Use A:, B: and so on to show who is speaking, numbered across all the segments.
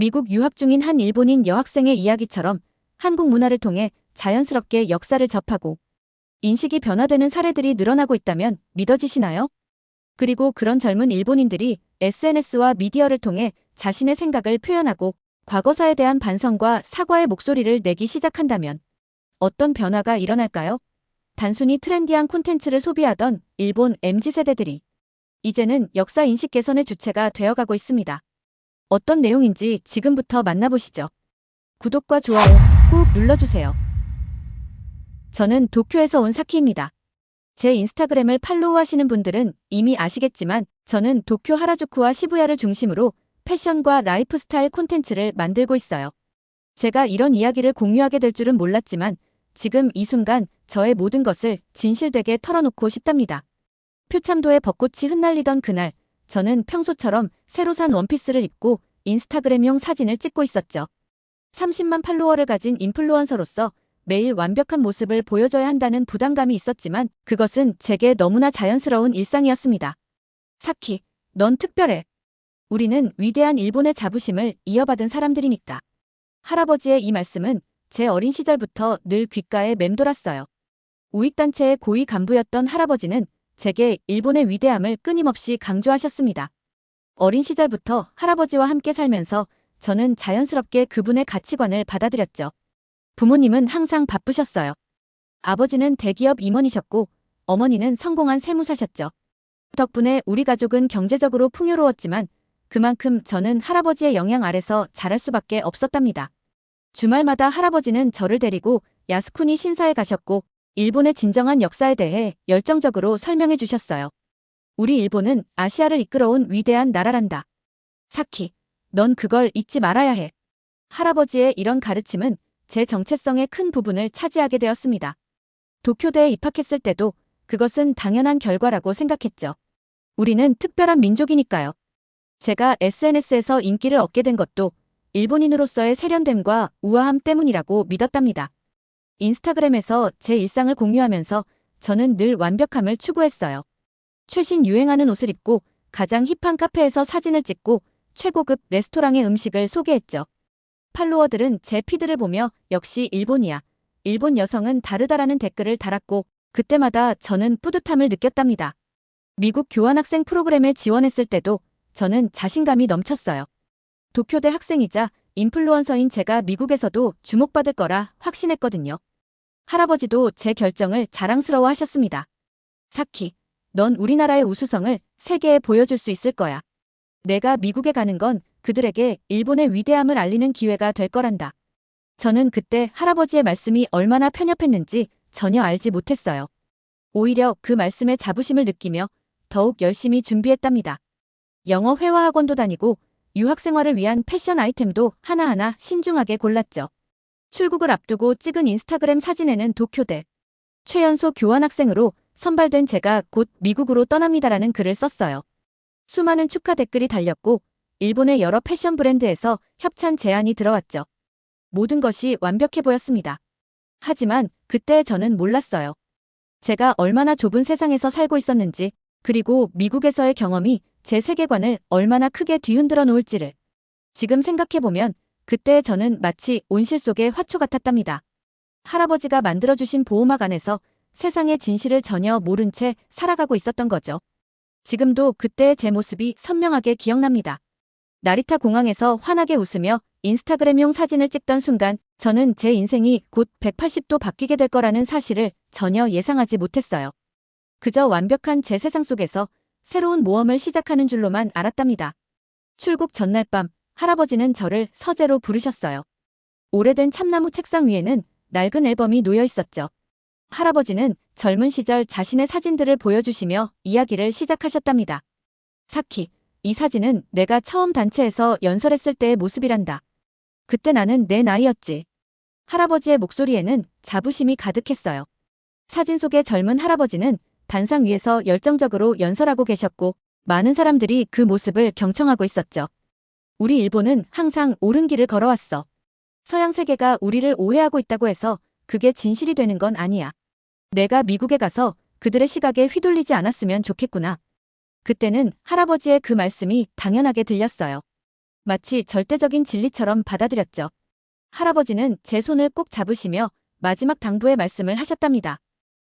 A: 미국 유학 중인 한 일본인 여학생의 이야기처럼 한국 문화를 통해 자연스럽게 역사를 접하고 인식이 변화되는 사례들이 늘어나고 있다면 믿어지시나요? 그리고 그런 젊은 일본인들이 SNS와 미디어를 통해 자신의 생각을 표현하고 과거사에 대한 반성과 사과의 목소리를 내기 시작한다면 어떤 변화가 일어날까요? 단순히 트렌디한 콘텐츠를 소비하던 일본 MZ세대들이 이제는 역사 인식 개선의 주체가 되어가고 있습니다. 어떤 내용인지 지금부터 만나보시죠. 구독과 좋아요 꾹 눌러주세요. 저는 도쿄에서 온 사키입니다. 제 인스타그램을 팔로우하시는 분들은 이미 아시겠지만 저는 도쿄 하라주쿠와 시부야를 중심으로 패션과 라이프 스타일 콘텐츠를 만들고 있어요. 제가 이런 이야기를 공유하게 될 줄은 몰랐지만 지금 이 순간 저의 모든 것을 진실되게 털어놓고 싶답니다. 표참도에 벚꽃이 흩날리던 그날, 저는 평소처럼 새로 산 원피스를 입고 인스타그램용 사진을 찍고 있었죠. 30만 팔로워를 가진 인플루언서로서 매일 완벽한 모습을 보여줘야 한다는 부담감이 있었지만 그것은 제게 너무나 자연스러운 일상이었습니다. 사키, 넌 특별해. 우리는 위대한 일본의 자부심을 이어받은 사람들이니까. 할아버지의 이 말씀은 제 어린 시절부터 늘 귓가에 맴돌았어요. 우익단체의 고위 간부였던 할아버지는 제게 일본의 위대함을 끊임없이 강조하셨습니다. 어린 시절부터 할아버지와 함께 살면서 저는 자연스럽게 그분의 가치관을 받아들였죠. 부모님은 항상 바쁘셨어요. 아버지는 대기업 임원이셨고 어머니는 성공한 세무사셨죠. 덕분에 우리 가족은 경제적으로 풍요로웠지만 그만큼 저는 할아버지의 영향 아래서 자랄 수밖에 없었답니다. 주말마다 할아버지는 저를 데리고 야스쿠니 신사에 가셨고 일본의 진정한 역사에 대해 열정적으로 설명해 주셨어요. 우리 일본은 아시아를 이끌어온 위대한 나라란다. 사키, 넌 그걸 잊지 말아야 해. 할아버지의 이런 가르침은 제 정체성의 큰 부분을 차지하게 되었습니다. 도쿄대에 입학했을 때도 그것은 당연한 결과라고 생각했죠. 우리는 특별한 민족이니까요. 제가 SNS에서 인기를 얻게 된 것도 일본인으로서의 세련됨과 우아함 때문이라고 믿었답니다. 인스타그램에서 제 일상을 공유하면서 저는 늘 완벽함을 추구했어요. 최신 유행하는 옷을 입고 가장 힙한 카페에서 사진을 찍고 최고급 레스토랑의 음식을 소개했죠. 팔로워들은 제 피드를 보며 역시 일본이야. 일본 여성은 다르다라는 댓글을 달았고 그때마다 저는 뿌듯함을 느꼈답니다. 미국 교환학생 프로그램에 지원했을 때도 저는 자신감이 넘쳤어요. 도쿄대 학생이자 인플루언서인 제가 미국에서도 주목받을 거라 확신했거든요. 할아버지도 제 결정을 자랑스러워 하셨습니다. 사키, 넌 우리나라의 우수성을 세계에 보여줄 수 있을 거야. 내가 미국에 가는 건 그들에게 일본의 위대함을 알리는 기회가 될 거란다. 저는 그때 할아버지의 말씀이 얼마나 편협했는지 전혀 알지 못했어요. 오히려 그 말씀에 자부심을 느끼며 더욱 열심히 준비했답니다. 영어 회화 학원도 다니고 유학 생활을 위한 패션 아이템도 하나하나 신중하게 골랐죠. 출국을 앞두고 찍은 인스타그램 사진에는 도쿄대 최연소 교환학생으로 선발된 제가 곧 미국으로 떠납니다라는 글을 썼어요. 수많은 축하 댓글이 달렸고 일본의 여러 패션 브랜드에서 협찬 제안이 들어왔죠. 모든 것이 완벽해 보였습니다. 하지만 그때 저는 몰랐어요. 제가 얼마나 좁은 세상에서 살고 있었는지 그리고 미국에서의 경험이 제 세계관을 얼마나 크게 뒤흔들어 놓을지를 지금 생각해보면 그때 저는 마치 온실 속의 화초 같았답니다. 할아버지가 만들어주신 보호막 안에서 세상의 진실을 전혀 모른 채 살아가고 있었던 거죠. 지금도 그때의 제 모습이 선명하게 기억납니다. 나리타 공항에서 환하게 웃으며 인스타그램용 사진을 찍던 순간 저는 제 인생이 곧 180도 바뀌게 될 거라는 사실을 전혀 예상하지 못했어요. 그저 완벽한 제 세상 속에서 새로운 모험을 시작하는 줄로만 알았답니다. 출국 전날 밤 할아버지는 저를 서재로 부르셨어요. 오래된 참나무 책상 위에는 낡은 앨범이 놓여 있었죠. 할아버지는 젊은 시절 자신의 사진들을 보여주시며 이야기를 시작하셨답니다. 사키, 이 사진은 내가 처음 단체에서 연설했을 때의 모습이란다. 그때 나는 내 나이였지. 할아버지의 목소리에는 자부심이 가득했어요. 사진 속의 젊은 할아버지는 단상 위에서 열정적으로 연설하고 계셨고 많은 사람들이 그 모습을 경청하고 있었죠. 우리 일본은 항상 옳은 길을 걸어왔어. 서양 세계가 우리를 오해하고 있다고 해서 그게 진실이 되는 건 아니야. 내가 미국에 가서 그들의 시각에 휘둘리지 않았으면 좋겠구나. 그때는 할아버지의 그 말씀이 당연하게 들렸어요. 마치 절대적인 진리처럼 받아들였죠. 할아버지는 제 손을 꼭 잡으시며 마지막 당부의 말씀을 하셨답니다.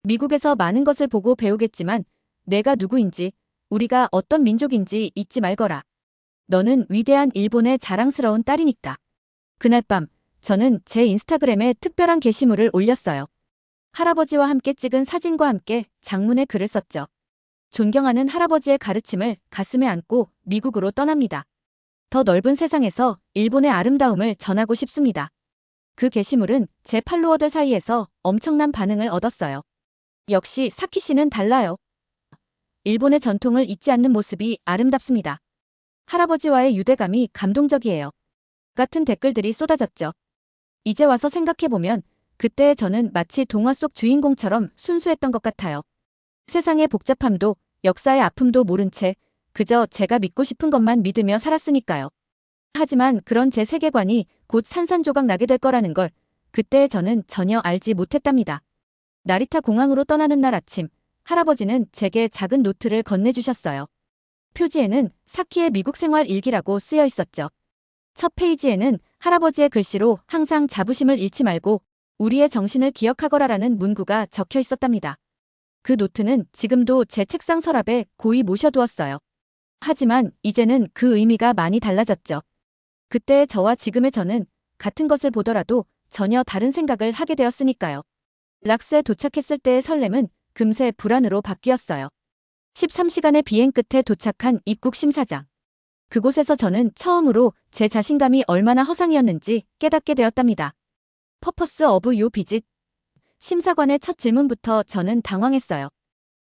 A: 미국에서 많은 것을 보고 배우겠지만 내가 누구인지 우리가 어떤 민족인지 잊지 말거라. 너는 위대한 일본의 자랑스러운 딸이니까. 그날 밤 저는 제 인스타그램에 특별한 게시물을 올렸어요. 할아버지와 함께 찍은 사진과 함께 장문의 글을 썼죠. 존경하는 할아버지의 가르침을 가슴에 안고 미국으로 떠납니다. 더 넓은 세상에서 일본의 아름다움을 전하고 싶습니다. 그 게시물은 제 팔로워들 사이에서 엄청난 반응을 얻었어요. 역시 사키 씨는 달라요. 일본의 전통을 잊지 않는 모습이 아름답습니다. 할아버지와의 유대감이 감동적이에요. 같은 댓글들이 쏟아졌죠. 이제 와서 생각해보면 그때의 저는 마치 동화 속 주인공처럼 순수했던 것 같아요. 세상의 복잡함도 역사의 아픔도 모른 채 그저 제가 믿고 싶은 것만 믿으며 살았으니까요. 하지만 그런 제 세계관이 곧 산산조각 나게 될 거라는 걸 그때의 저는 전혀 알지 못했답니다. 나리타 공항으로 떠나는 날 아침, 할아버지는 제게 작은 노트를 건네주셨어요. 표지에는 사키의 미국 생활 일기라고 쓰여 있었죠. 첫 페이지에는 할아버지의 글씨로 항상 자부심을 잃지 말고 우리의 정신을 기억하거라라는 문구가 적혀 있었답니다. 그 노트는 지금도 제 책상 서랍에 고이 모셔두었어요. 하지만 이제는 그 의미가 많이 달라졌죠. 그때의 저와 지금의 저는 같은 것을 보더라도 전혀 다른 생각을 하게 되었으니까요. 락스에 도착했을 때의 설렘은 금세 불안으로 바뀌었어요. 13시간의 비행 끝에 도착한 입국 심사장. 그곳에서 저는 처음으로 제 자신감이 얼마나 허상이었는지 깨닫게 되었답니다. 퍼퍼스 어브 요 비짓. 심사관의 첫 질문부터 저는 당황했어요.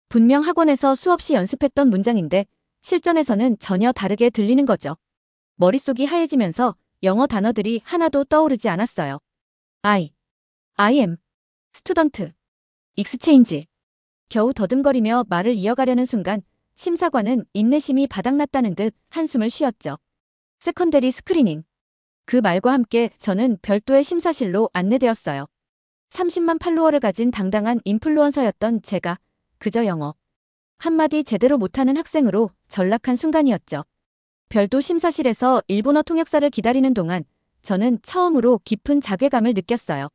A: 분명 학원에서 수없이 연습했던 문장인데 실전에서는 전혀 다르게 들리는 거죠. 머릿속이 하얘지면서 영어 단어들이 하나도 떠오르지 않았어요. I, I am, 스튜던트, 익스체인지. 겨우 더듬거리며 말을 이어가려는 순간 심사관은 인내심이 바닥났다는 듯 한숨을 쉬었죠. 세컨데리 스크리닝. 그 말과 함께 저는 별도의 심사실로 안내되었어요. 30만 팔로워를 가진 당당한 인플루언서였던 제가 그저 영어 한마디 제대로 못하는 학생으로 전락한 순간이었죠. 별도 심사실에서 일본어 통역사를 기다리는 동안 저는 처음으로 깊은 자괴감을 느꼈어요.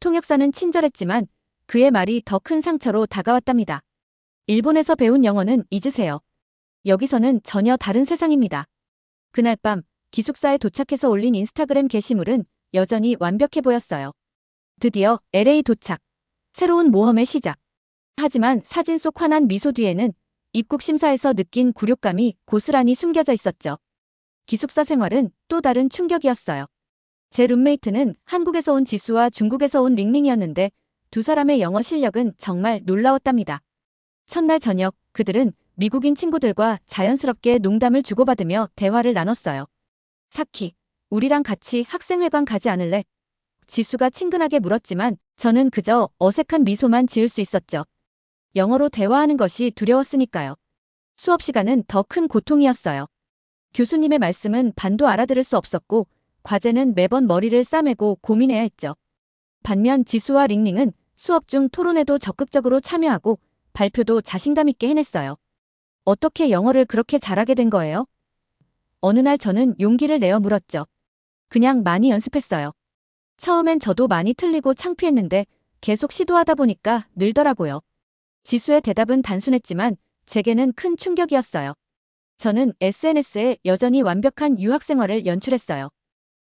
A: 통역사는 친절했지만 그의 말이 더 큰 상처로 다가왔답니다. 일본에서 배운 영어는 잊으세요. 여기서는 전혀 다른 세상입니다. 그날 밤 기숙사에 도착해서 올린 인스타그램 게시물은 여전히 완벽해 보였어요. 드디어 LA 도착. 새로운 모험의 시작. 하지만 사진 속 환한 미소 뒤에는 입국 심사에서 느낀 굴욕감이 고스란히 숨겨져 있었죠. 기숙사 생활은 또 다른 충격이었어요. 제 룸메이트는 한국에서 온 지수와 중국에서 온 링링이었는데 두 사람의 영어 실력은 정말 놀라웠답니다. 첫날 저녁 그들은 미국인 친구들과 자연스럽게 농담을 주고받으며 대화를 나눴어요. 사키, 우리랑 같이 학생회관 가지 않을래? 지수가 친근하게 물었지만 저는 그저 어색한 미소만 지을 수 있었죠. 영어로 대화하는 것이 두려웠으니까요. 수업 시간은 더 큰 고통이었어요. 교수님의 말씀은 반도 알아들을 수 없었고 과제는 매번 머리를 싸매고 고민해야 했죠. 반면 지수와 링링은 수업 중 토론에도 적극적으로 참여하고 발표도 자신감 있게 해냈어요. 어떻게 영어를 그렇게 잘하게 된 거예요? 어느 날 저는 용기를 내어 물었죠. 그냥 많이 연습했어요. 처음엔 저도 많이 틀리고 창피했는데 계속 시도하다 보니까 늘더라고요. 지수의 대답은 단순했지만 제게는 큰 충격이었어요. 저는 SNS에 여전히 완벽한 유학 생활을 연출했어요.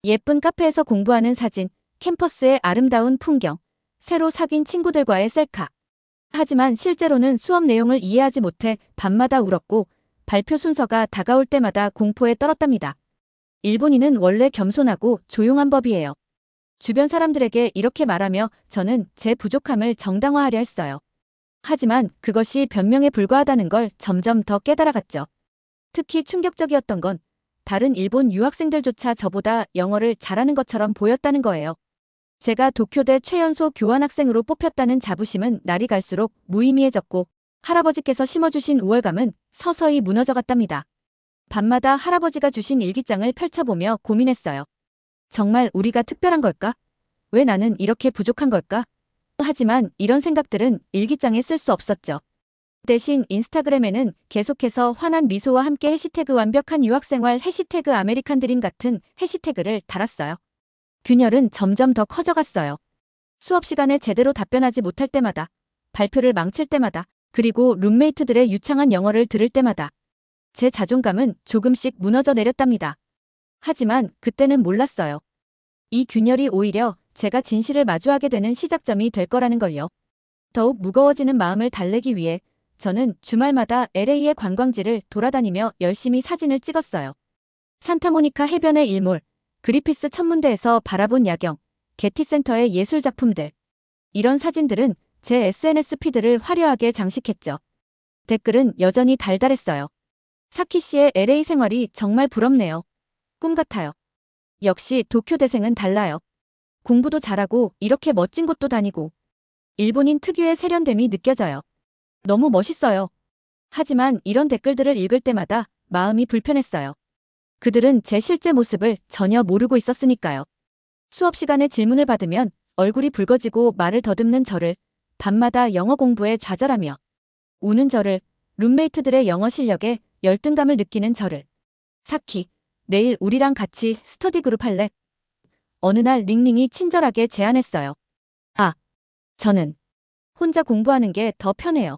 A: 예쁜 카페에서 공부하는 사진, 캠퍼스의 아름다운 풍경, 새로 사귄 친구들과의 셀카. 하지만 실제로는 수업 내용을 이해하지 못해 밤마다 울었고 발표 순서가 다가올 때마다 공포에 떨었답니다. 일본인은 원래 겸손하고 조용한 법이에요. 주변 사람들에게 이렇게 말하며 저는 제 부족함을 정당화하려 했어요. 하지만 그것이 변명에 불과하다는 걸 점점 더 깨달아갔죠. 특히 충격적이었던 건 다른 일본 유학생들조차 저보다 영어를 잘하는 것처럼 보였다는 거예요. 제가 도쿄대 최연소 교환학생으로 뽑혔다는 자부심은 날이 갈수록 무의미해졌고 할아버지께서 심어주신 우월감은 서서히 무너져갔답니다. 밤마다 할아버지가 주신 일기장을 펼쳐보며 고민했어요. 정말 우리가 특별한 걸까? 왜 나는 이렇게 부족한 걸까? 하지만 이런 생각들은 일기장에 쓸 수 없었죠. 대신 인스타그램에는 계속해서 환한 미소와 함께 해시태그 완벽한 유학생활 해시태그 아메리칸 드림 같은 해시태그를 달았어요. 균열은 점점 더 커져갔어요. 수업 시간에 제대로 답변하지 못할 때마다, 발표를 망칠 때마다, 그리고 룸메이트들의 유창한 영어를 들을 때마다 제 자존감은 조금씩 무너져 내렸답니다. 하지만 그때는 몰랐어요. 이 균열이 오히려 제가 진실을 마주하게 되는 시작점이 될 거라는 걸요. 더욱 무거워지는 마음을 달래기 위해 저는 주말마다 LA의 관광지를 돌아다니며 열심히 사진을 찍었어요. 산타모니카 해변의 일몰, 그리피스 천문대에서 바라본 야경, 게티센터의 예술 작품들. 이런 사진들은 제 SNS 피드를 화려하게 장식했죠. 댓글은 여전히 달달했어요. 사키 씨의 LA 생활이 정말 부럽네요. 꿈 같아요. 역시 도쿄 대생은 달라요. 공부도 잘하고 이렇게 멋진 곳도 다니고 일본인 특유의 세련됨이 느껴져요. 너무 멋있어요. 하지만 이런 댓글들을 읽을 때마다 마음이 불편했어요. 그들은 제 실제 모습을 전혀 모르고 있었으니까요. 수업 시간에 질문을 받으면 얼굴이 붉어지고 말을 더듬는 저를 밤마다 영어 공부에 좌절하며 우는 저를 룸메이트들의 영어 실력에 열등감을 느끼는 저를 사키, 내일 우리랑 같이 스터디 그룹 할래? 어느 날 링링이 친절하게 제안했어요. 아, 저는 혼자 공부하는 게 더 편해요.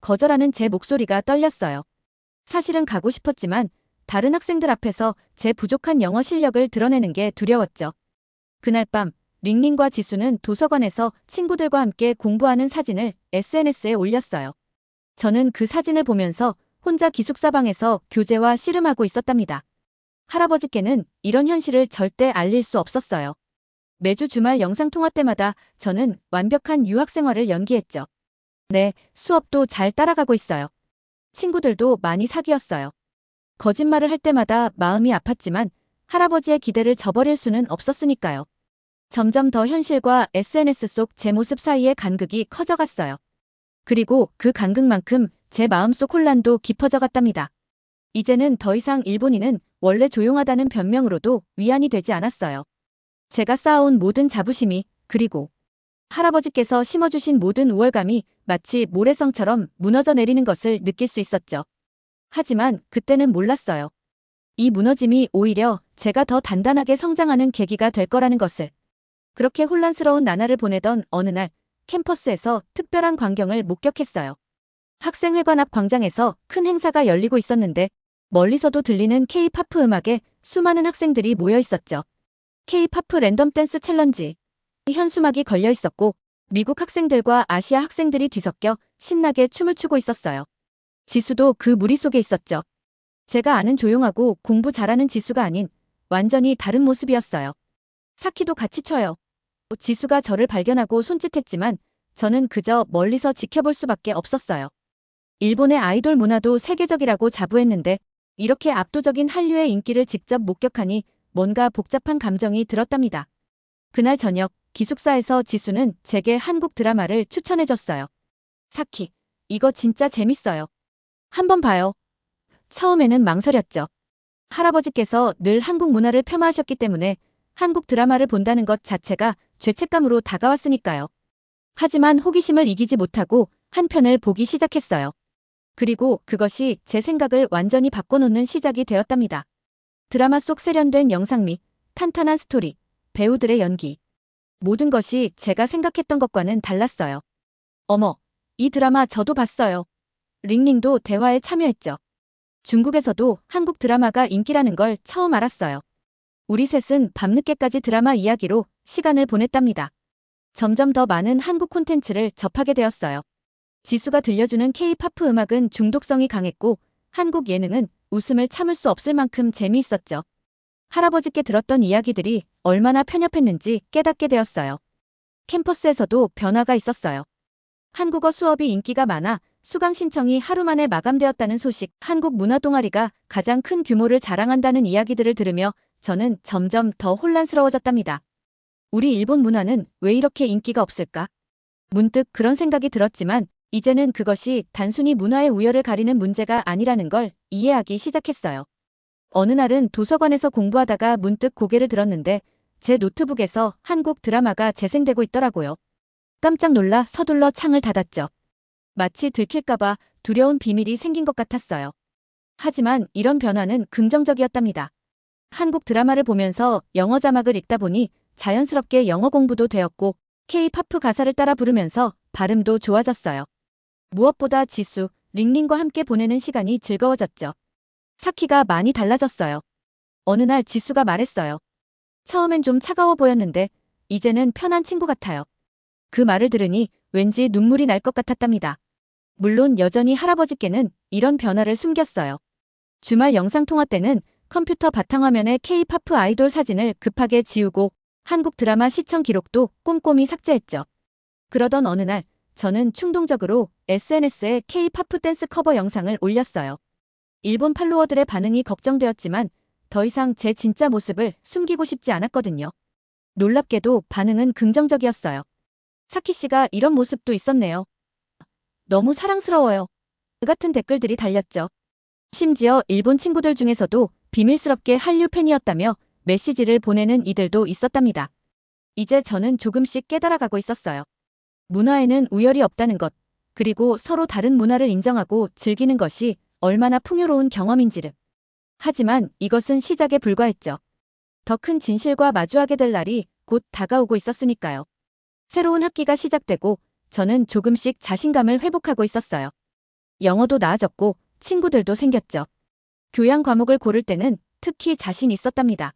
A: 거절하는 제 목소리가 떨렸어요. 사실은 가고 싶었지만 다른 학생들 앞에서 제 부족한 영어 실력을 드러내는 게 두려웠죠. 그날 밤 링링과 지수는 도서관에서 친구들과 함께 공부하는 사진을 SNS에 올렸어요. 저는 그 사진을 보면서 혼자 기숙사방에서 교재와 씨름하고 있었답니다. 할아버지께는 이런 현실을 절대 알릴 수 없었어요. 매주 주말 영상통화 때마다 저는 완벽한 유학 생활을 연기했죠. 네, 수업도 잘 따라가고 있어요. 친구들도 많이 사귀었어요. 거짓말을 할 때마다 마음이 아팠지만 할아버지의 기대를 저버릴 수는 없었으니까요. 점점 더 현실과 SNS 속 제 모습 사이의 간극이 커져갔어요. 그리고 그 간극만큼 제 마음속 혼란도 깊어져 갔답니다. 이제는 더 이상 일본인은 원래 조용하다는 변명으로도 위안이 되지 않았어요. 제가 쌓아온 모든 자부심이 그리고 할아버지께서 심어주신 모든 우월감이 마치 모래성처럼 무너져 내리는 것을 느낄 수 있었죠. 하지만 그때는 몰랐어요. 이 무너짐이 오히려 제가 더 단단하게 성장하는 계기가 될 거라는 것을. 그렇게 혼란스러운 나날을 보내던 어느 날 캠퍼스에서 특별한 광경을 목격했어요. 학생회관 앞 광장에서 큰 행사가 열리고 있었는데 멀리서도 들리는 K-팝 음악에 수많은 학생들이 모여 있었죠. K-팝 랜덤 댄스 챌린지. 현수막이 걸려 있었고 미국 학생들과 아시아 학생들이 뒤섞여 신나게 춤을 추고 있었어요. 지수도 그 무리 속에 있었죠. 제가 아는 조용하고 공부 잘하는 지수가 아닌 완전히 다른 모습이었어요. 사키도 같이 춰요. 지수가 저를 발견하고 손짓했지만 저는 그저 멀리서 지켜볼 수밖에 없었어요. 일본의 아이돌 문화도 세계적이라고 자부했는데 이렇게 압도적인 한류의 인기를 직접 목격하니 뭔가 복잡한 감정이 들었답니다. 그날 저녁 기숙사에서 지수는 제게 한국 드라마를 추천해줬어요. 사키, 이거 진짜 재밌어요. 한번 봐요. 처음에는 망설였죠. 할아버지께서 늘 한국 문화를 폄하하셨기 때문에 한국 드라마를 본다는 것 자체가 죄책감으로 다가왔으니까요. 하지만 호기심을 이기지 못하고 한 편을 보기 시작했어요. 그리고 그것이 제 생각을 완전히 바꿔놓는 시작이 되었답니다. 드라마 속 세련된 영상미, 탄탄한 스토리, 배우들의 연기. 모든 것이 제가 생각했던 것과는 달랐어요. 어머, 이 드라마 저도 봤어요. 링링도 대화에 참여했죠. 중국에서도 한국 드라마가 인기라는 걸 처음 알았어요. 우리 셋은 밤늦게까지 드라마 이야기로 시간을 보냈답니다. 점점 더 많은 한국 콘텐츠를 접하게 되었어요. 지수가 들려주는 K-팝 음악은 중독성이 강했고 한국 예능은 웃음을 참을 수 없을 만큼 재미있었죠. 할아버지께 들었던 이야기들이 얼마나 편협했는지 깨닫게 되었어요. 캠퍼스에서도 변화가 있었어요. 한국어 수업이 인기가 많아 수강 신청이 하루 만에 마감되었다는 소식, 한국 문화 동아리가 가장 큰 규모를 자랑한다는 이야기들을 들으며 저는 점점 더 혼란스러워졌답니다. 우리 일본 문화는 왜 이렇게 인기가 없을까? 문득 그런 생각이 들었지만 이제는 그것이 단순히 문화의 우열을 가리는 문제가 아니라는 걸 이해하기 시작했어요. 어느 날은 도서관에서 공부하다가 문득 고개를 들었는데 제 노트북에서 한국 드라마가 재생되고 있더라고요. 깜짝 놀라 서둘러 창을 닫았죠. 마치 들킬까봐 두려운 비밀이 생긴 것 같았어요. 하지만 이런 변화는 긍정적이었답니다. 한국 드라마를 보면서 영어 자막을 읽다 보니 자연스럽게 영어 공부도 되었고 K-팝 가사를 따라 부르면서 발음도 좋아졌어요. 무엇보다 지수, 링링과 함께 보내는 시간이 즐거워졌죠. 사키가 많이 달라졌어요. 어느 날 지수가 말했어요. 처음엔 좀 차가워 보였는데 이제는 편한 친구 같아요. 그 말을 들으니 왠지 눈물이 날 것 같았답니다. 물론 여전히 할아버지께는 이런 변화를 숨겼어요. 주말 영상통화 때는 컴퓨터 바탕화면에 K-팝 아이돌 사진을 급하게 지우고 한국 드라마 시청 기록도 꼼꼼히 삭제했죠. 그러던 어느 날 저는 충동적으로 SNS에 K-팝 댄스 커버 영상을 올렸어요. 일본 팔로워들의 반응이 걱정되었지만 더 이상 제 진짜 모습을 숨기고 싶지 않았거든요. 놀랍게도 반응은 긍정적이었어요. 사키 씨가 이런 모습도 있었네요. 너무 사랑스러워요. 그 같은 댓글들이 달렸죠. 심지어 일본 친구들 중에서도 비밀스럽게 한류 팬이었다며 메시지를 보내는 이들도 있었답니다. 이제 저는 조금씩 깨달아가고 있었어요. 문화에는 우열이 없다는 것, 그리고 서로 다른 문화를 인정하고 즐기는 것이 얼마나 풍요로운 경험인지를. 하지만 이것은 시작에 불과했죠. 더 큰 진실과 마주하게 될 날이 곧 다가오고 있었으니까요. 새로운 학기가 시작되고 저는 조금씩 자신감을 회복하고 있었어요. 영어도 나아졌고 친구들도 생겼죠. 교양 과목을 고를 때는 특히 자신 있었답니다.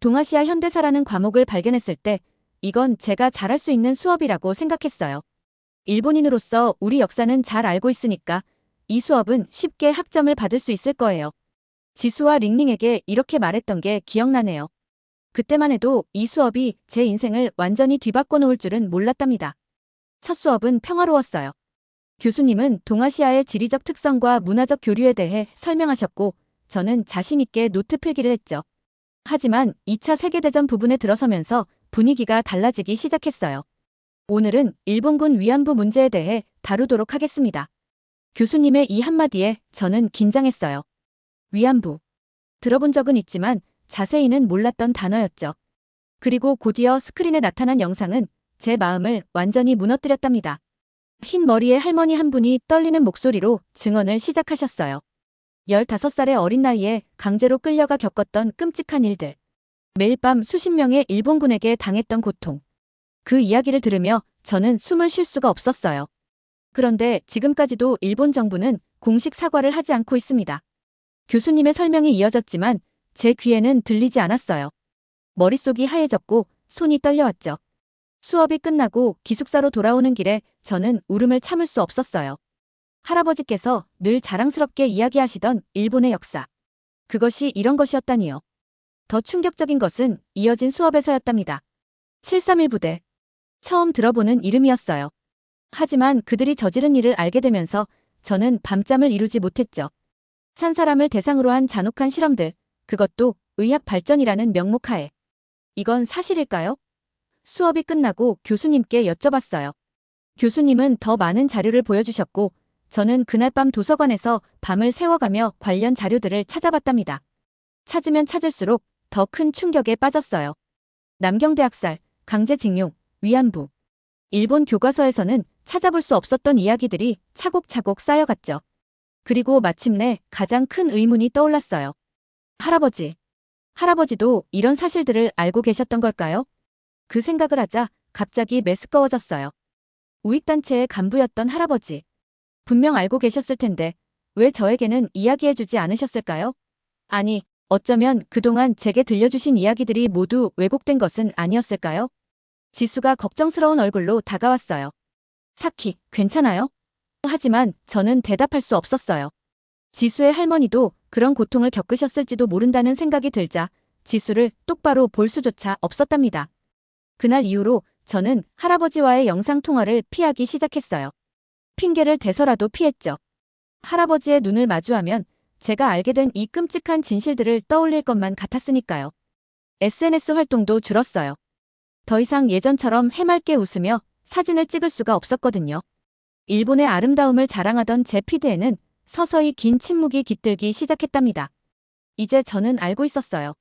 A: 동아시아 현대사라는 과목을 발견했을 때 이건 제가 잘할 수 있는 수업이라고 생각했어요. 일본인으로서 우리 역사는 잘 알고 있으니까 이 수업은 쉽게 학점을 받을 수 있을 거예요. 지수와 링링에게 이렇게 말했던 게 기억나네요. 그때만 해도 이 수업이 제 인생을 완전히 뒤바꿔 놓을 줄은 몰랐답니다. 첫 수업은 평화로웠어요. 교수님은 동아시아의 지리적 특성과 문화적 교류에 대해 설명하셨고 저는 자신 있게 노트 필기를 했죠. 하지만 2차 세계대전 부분에 들어서면서 분위기가 달라지기 시작했어요. 오늘은 일본군 위안부 문제에 대해 다루도록 하겠습니다. 교수님의 이 한마디에 저는 긴장했어요. 위안부. 들어본 적은 있지만 자세히는 몰랐던 단어였죠. 그리고 곧이어 스크린에 나타난 영상은 제 마음을 완전히 무너뜨렸답니다. 흰 머리의 할머니 한 분이 떨리는 목소리로 증언을 시작하셨어요. 15살의 어린 나이에 강제로 끌려가 겪었던 끔찍한 일들. 매일 밤 수십 명의 일본군에게 당했던 고통. 그 이야기를 들으며 저는 숨을 쉴 수가 없었어요. 그런데 지금까지도 일본 정부는 공식 사과를 하지 않고 있습니다. 교수님의 설명이 이어졌지만 제 귀에는 들리지 않았어요. 머릿속이 하얘졌고 손이 떨려왔죠. 수업이 끝나고 기숙사로 돌아오는 길에 저는 울음을 참을 수 없었어요. 할아버지께서 늘 자랑스럽게 이야기하시던 일본의 역사. 그것이 이런 것이었다니요. 더 충격적인 것은 이어진 수업에서였답니다. 731 부대. 처음 들어보는 이름이었어요. 하지만 그들이 저지른 일을 알게 되면서 저는 밤잠을 이루지 못했죠. 산 사람을 대상으로 한 잔혹한 실험들, 그것도 의학 발전이라는 명목하에. 이건 사실일까요? 수업이 끝나고 교수님께 여쭤봤어요. 교수님은 더 많은 자료를 보여주셨고 저는 그날 밤 도서관에서 밤을 새워가며 관련 자료들을 찾아봤답니다. 찾으면 찾을수록 더 큰 충격에 빠졌어요. 남경대학살, 강제징용, 위안부. 일본 교과서에서는 찾아볼 수 없었던 이야기들이 차곡차곡 쌓여갔죠. 그리고 마침내 가장 큰 의문이 떠올랐어요. 할아버지. 할아버지도 이런 사실들을 알고 계셨던 걸까요? 그 생각을 하자 갑자기 메스꺼워졌어요. 우익단체의 간부였던 할아버지. 분명 알고 계셨을 텐데 왜 저에게는 이야기해주지 않으셨을까요? 아니, 어쩌면 그동안 제게 들려주신 이야기들이 모두 왜곡된 것은 아니었을까요? 지수가 걱정스러운 얼굴로 다가왔어요. 사키, 괜찮아요? 하지만 저는 대답할 수 없었어요. 지수의 할머니도 그런 고통을 겪으셨을지도 모른다는 생각이 들자 지수를 똑바로 볼 수조차 없었답니다. 그날 이후로 저는 할아버지와의 영상통화를 피하기 시작했어요. 핑계를 대서라도 피했죠. 할아버지의 눈을 마주하면 제가 알게 된 이 끔찍한 진실들을 떠올릴 것만 같았으니까요. SNS 활동도 줄었어요. 더 이상 예전처럼 해맑게 웃으며 사진을 찍을 수가 없었거든요. 일본의 아름다움을 자랑하던 제 피드에는 서서히 긴 침묵이 깃들기 시작했답니다. 이제 저는 알고 있었어요.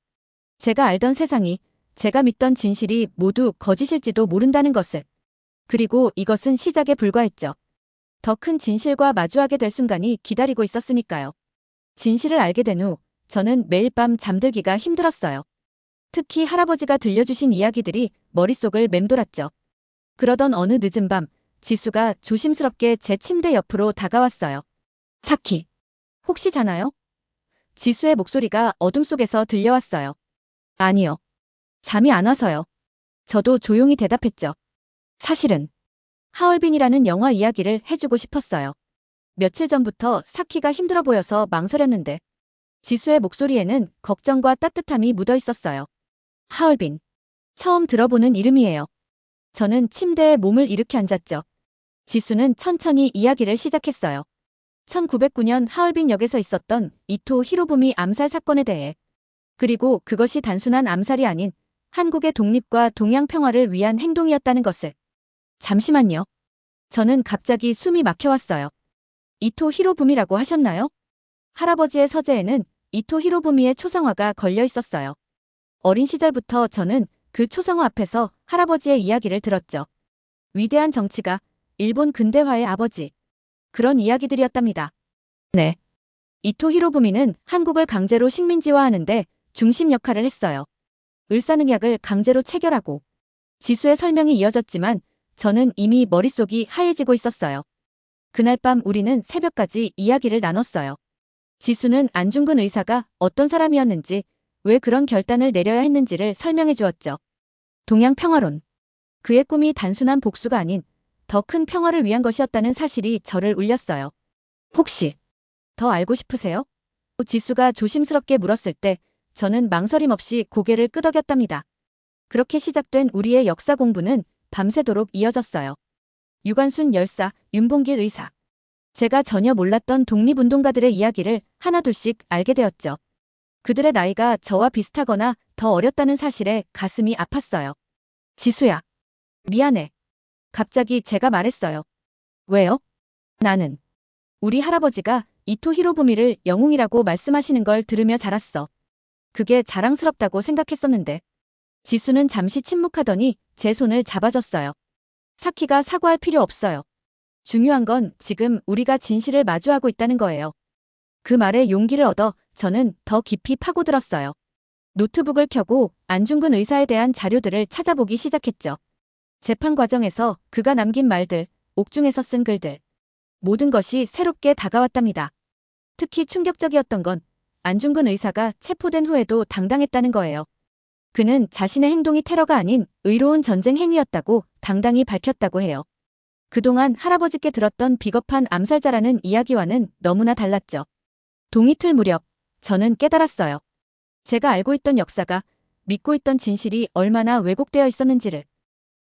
A: 제가 알던 세상이, 제가 믿던 진실이 모두 거짓일지도 모른다는 것을. 그리고 이것은 시작에 불과했죠. 더 큰 진실과 마주하게 될 순간이 기다리고 있었으니까요. 진실을 알게 된 후 저는 매일 밤 잠들기가 힘들었어요. 특히 할아버지가 들려주신 이야기들이 머릿속을 맴돌았죠. 그러던 어느 늦은 밤 지수가 조심스럽게 제 침대 옆으로 다가왔어요. 사키, 혹시 자나요? 지수의 목소리가 어둠 속에서 들려왔어요. 아니요. 잠이 안 와서요. 저도 조용히 대답했죠. 사실은 하얼빈이라는 영화 이야기를 해주고 싶었어요. 며칠 전부터 사키가 힘들어 보여서 망설였는데 지수의 목소리에는 걱정과 따뜻함이 묻어 있었어요. 하얼빈. 처음 들어보는 이름이에요. 저는 침대에 몸을 이렇게 앉았죠. 지수는 천천히 이야기를 시작했어요. 1909년 하얼빈역에서 있었던 이토 히로부미 암살 사건에 대해 그리고 그것이 단순한 암살이 아닌 한국의 독립과 동양 평화를 위한 행동이었다는 것을 잠시만요. 저는 갑자기 숨이 막혀왔어요. 이토 히로부미라고 하셨나요? 할아버지의 서재에는 이토 히로부미의 초상화가 걸려 있었어요. 어린 시절부터 저는 그 초상화 앞에서 할아버지의 이야기를 들었죠. 위대한 정치가 일본 근대화의 아버지. 그런 이야기들이었답니다. 네. 이토 히로부미는 한국을 강제로 식민지화하는데 중심 역할을 했어요. 을사능약을 강제로 체결하고 지수의 설명이 이어졌지만 저는 이미 머릿속이 하얘지고 있었어요. 그날 밤 우리는 새벽까지 이야기를 나눴어요. 지수는 안중근 의사가 어떤 사람이었는지 왜 그런 결단을 내려야 했는지를 설명해 주었죠. 동양 평화론. 그의 꿈이 단순한 복수가 아닌 더 큰 평화를 위한 것이었다는 사실이 저를 울렸어요. 혹시 더 알고 싶으세요? 지수가 조심스럽게 물었을 때 저는 망설임 없이 고개를 끄덕였답니다. 그렇게 시작된 우리의 역사 공부는 밤새도록 이어졌어요. 유관순 열사, 윤봉길 의사. 제가 전혀 몰랐던 독립운동가들의 이야기를 하나둘씩 알게 되었죠. 그들의 나이가 저와 비슷하거나 더 어렸다는 사실에 가슴이 아팠어요. 지수야. 미안해. 갑자기 제가 말했어요. 왜요? 나는 우리 할아버지가 이토 히로부미를 영웅이라고 말씀하시는 걸 들으며 자랐어. 그게 자랑스럽다고 생각했었는데. 지수는 잠시 침묵하더니 제 손을 잡아줬어요. 사키가 사과할 필요 없어요. 중요한 건 지금 우리가 진실을 마주하고 있다는 거예요. 그 말에 용기를 얻어 저는 더 깊이 파고들었어요. 노트북을 켜고 안중근 의사에 대한 자료들을 찾아보기 시작했죠. 재판 과정에서 그가 남긴 말들, 옥중에서 쓴 글들. 모든 것이 새롭게 다가왔답니다. 특히 충격적이었던 건 안중근 의사가 체포된 후에도 당당했다는 거예요. 그는 자신의 행동이 테러가 아닌 의로운 전쟁 행위였다고 당당히 밝혔다고 해요. 그동안 할아버지께 들었던 비겁한 암살자라는 이야기와는 너무나 달랐죠. 동이틀 무렵 저는 깨달았어요. 제가 알고 있던 역사가 믿고 있던 진실이 얼마나 왜곡되어 있었는지를.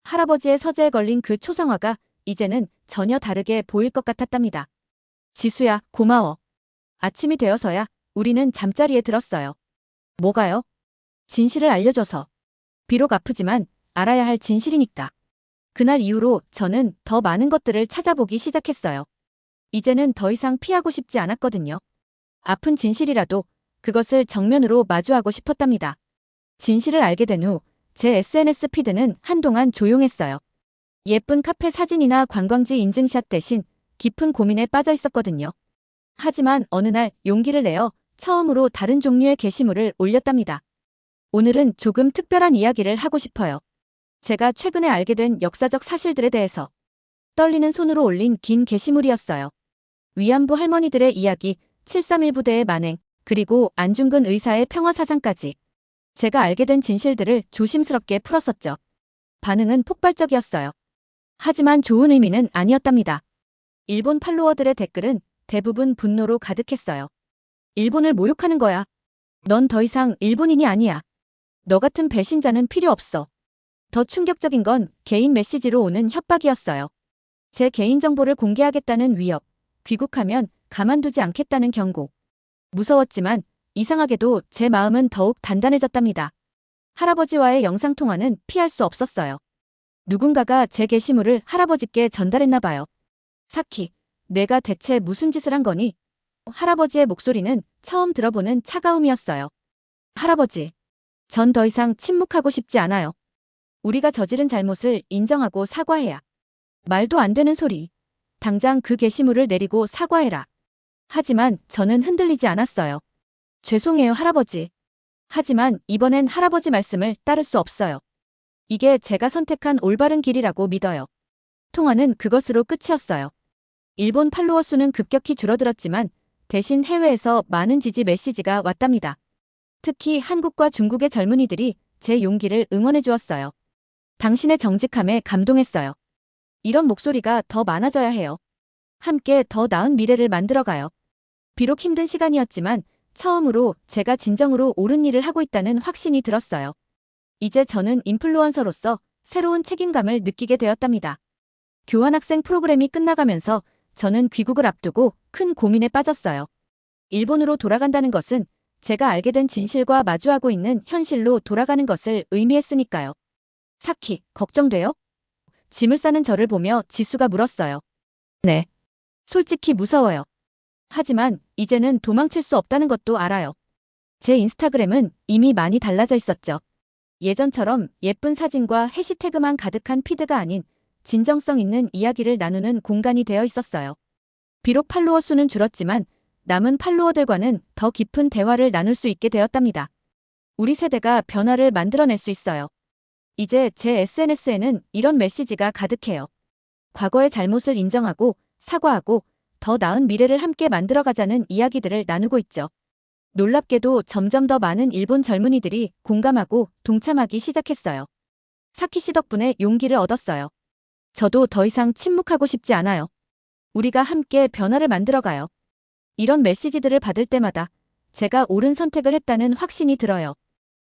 A: 할아버지의 서재에 걸린 그 초상화가 이제는 전혀 다르게 보일 것 같았답니다. 지수야, 고마워. 아침이 되어서야 우리는 잠자리에 들었어요. 뭐가요? 진실을 알려줘서. 비록 아프지만 알아야 할 진실이니까. 그날 이후로 저는 더 많은 것들을 찾아보기 시작했어요. 이제는 더 이상 피하고 싶지 않았거든요. 아픈 진실이라도 그것을 정면으로 마주하고 싶었답니다. 진실을 알게 된 후 제 SNS 피드는 한동안 조용했어요. 예쁜 카페 사진이나 관광지 인증샷 대신 깊은 고민에 빠져 있었거든요. 하지만 어느 날 용기를 내어 처음으로 다른 종류의 게시물을 올렸답니다. 오늘은 조금 특별한 이야기를 하고 싶어요. 제가 최근에 알게 된 역사적 사실들에 대해서 떨리는 손으로 올린 긴 게시물이었어요. 위안부 할머니들의 이야기, 731 부대의 만행, 그리고 안중근 의사의 평화사상까지 제가 알게 된 진실들을 조심스럽게 풀었었죠. 반응은 폭발적이었어요. 하지만 좋은 의미는 아니었답니다. 일본 팔로워들의 댓글은 대부분 분노로 가득했어요. 일본을 모욕하는 거야. 넌 더 이상 일본인이 아니야. 너 같은 배신자는 필요 없어. 더 충격적인 건 개인 메시지로 오는 협박이었어요. 제 개인정보를 공개하겠다는 위협, 귀국하면 가만두지 않겠다는 경고. 무서웠지만 이상하게도 제 마음은 더욱 단단해졌답니다. 할아버지와의 영상통화는 피할 수 없었어요. 누군가가 제 게시물을 할아버지께 전달했나 봐요. 사키, 내가 대체 무슨 짓을 한 거니? 할아버지의 목소리는 처음 들어보는 차가움이었어요. 할아버지, 전 더 이상 침묵하고 싶지 않아요. 우리가 저지른 잘못을 인정하고 사과해야. 말도 안 되는 소리. 당장 그 게시물을 내리고 사과해라. 하지만 저는 흔들리지 않았어요. 죄송해요, 할아버지. 하지만 이번엔 할아버지 말씀을 따를 수 없어요. 이게 제가 선택한 올바른 길이라고 믿어요. 통화는 그것으로 끝이었어요. 일본 팔로워 수는 급격히 줄어들었지만 대신 해외에서 많은 지지 메시지가 왔답니다. 특히 한국과 중국의 젊은이들이 제 용기를 응원해 주었어요. 당신의 정직함에 감동했어요. 이런 목소리가 더 많아져야 해요. 함께 더 나은 미래를 만들어가요. 비록 힘든 시간이었지만 처음으로 제가 진정으로 옳은 일을 하고 있다는 확신이 들었어요. 이제 저는 인플루언서로서 새로운 책임감을 느끼게 되었답니다. 교환학생 프로그램이 끝나가면서 저는 귀국을 앞두고 큰 고민에 빠졌어요. 일본으로 돌아간다는 것은 제가 알게 된 진실과 마주하고 있는 현실로 돌아가는 것을 의미했으니까요. 사키, 걱정돼요? 짐을 싸는 저를 보며 지수가 물었어요. 네. 솔직히 무서워요. 하지만 이제는 도망칠 수 없다는 것도 알아요. 제 인스타그램은 이미 많이 달라져 있었죠. 예전처럼 예쁜 사진과 해시태그만 가득한 피드가 아닌 진정성 있는 이야기를 나누는 공간이 되어 있었어요. 비록 팔로워 수는 줄었지만 남은 팔로워들과는 더 깊은 대화를 나눌 수 있게 되었답니다. 우리 세대가 변화를 만들어낼 수 있어요. 이제 제 SNS에는 이런 메시지가 가득해요. 과거의 잘못을 인정하고 사과하고 더 나은 미래를 함께 만들어가자는 이야기들을 나누고 있죠. 놀랍게도 점점 더 많은 일본 젊은이들이 공감하고 동참하기 시작했어요. 사키 씨 덕분에 용기를 얻었어요. 저도 더 이상 침묵하고 싶지 않아요. 우리가 함께 변화를 만들어가요. 이런 메시지들을 받을 때마다 제가 옳은 선택을 했다는 확신이 들어요.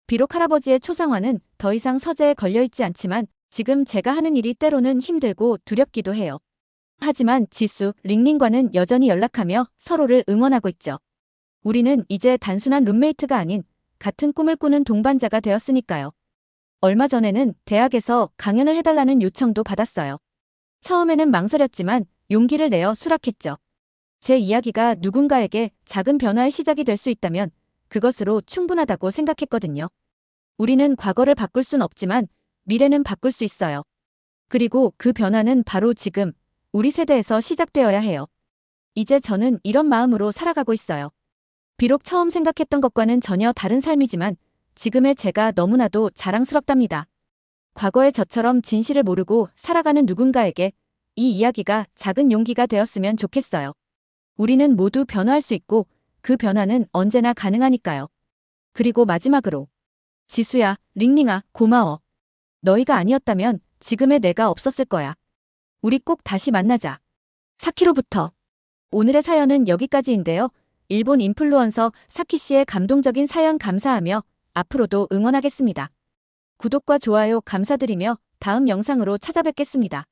A: 비록 할아버지의 초상화는 더 이상 서재에 걸려있지 않지만 지금 제가 하는 일이 때로는 힘들고 두렵기도 해요. 하지만 지수, 링링과는 여전히 연락하며 서로를 응원하고 있죠. 우리는 이제 단순한 룸메이트가 아닌 같은 꿈을 꾸는 동반자가 되었으니까요. 얼마 전에는 대학에서 강연을 해달라는 요청도 받았어요. 처음에는 망설였지만 용기를 내어 수락했죠. 제 이야기가 누군가에게 작은 변화의 시작이 될 수 있다면 그것으로 충분하다고 생각했거든요. 우리는 과거를 바꿀 순 없지만 미래는 바꿀 수 있어요. 그리고 그 변화는 바로 지금 우리 세대에서 시작되어야 해요. 이제 저는 이런 마음으로 살아가고 있어요. 비록 처음 생각했던 것과는 전혀 다른 삶이지만 지금의 제가 너무나도 자랑스럽답니다. 과거의 저처럼 진실을 모르고 살아가는 누군가에게 이 이야기가 작은 용기가 되었으면 좋겠어요. 우리는 모두 변화할 수 있고 그 변화는 언제나 가능하니까요. 그리고 마지막으로 지수야, 링링아, 고마워. 너희가 아니었다면 지금의 내가 없었을 거야. 우리 꼭 다시 만나자. 사키로부터. 오늘의 사연은 여기까지인데요. 일본 인플루언서 사키 씨의 감동적인 사연 감사하며 앞으로도 응원하겠습니다. 구독과 좋아요 감사드리며 다음 영상으로 찾아뵙겠습니다.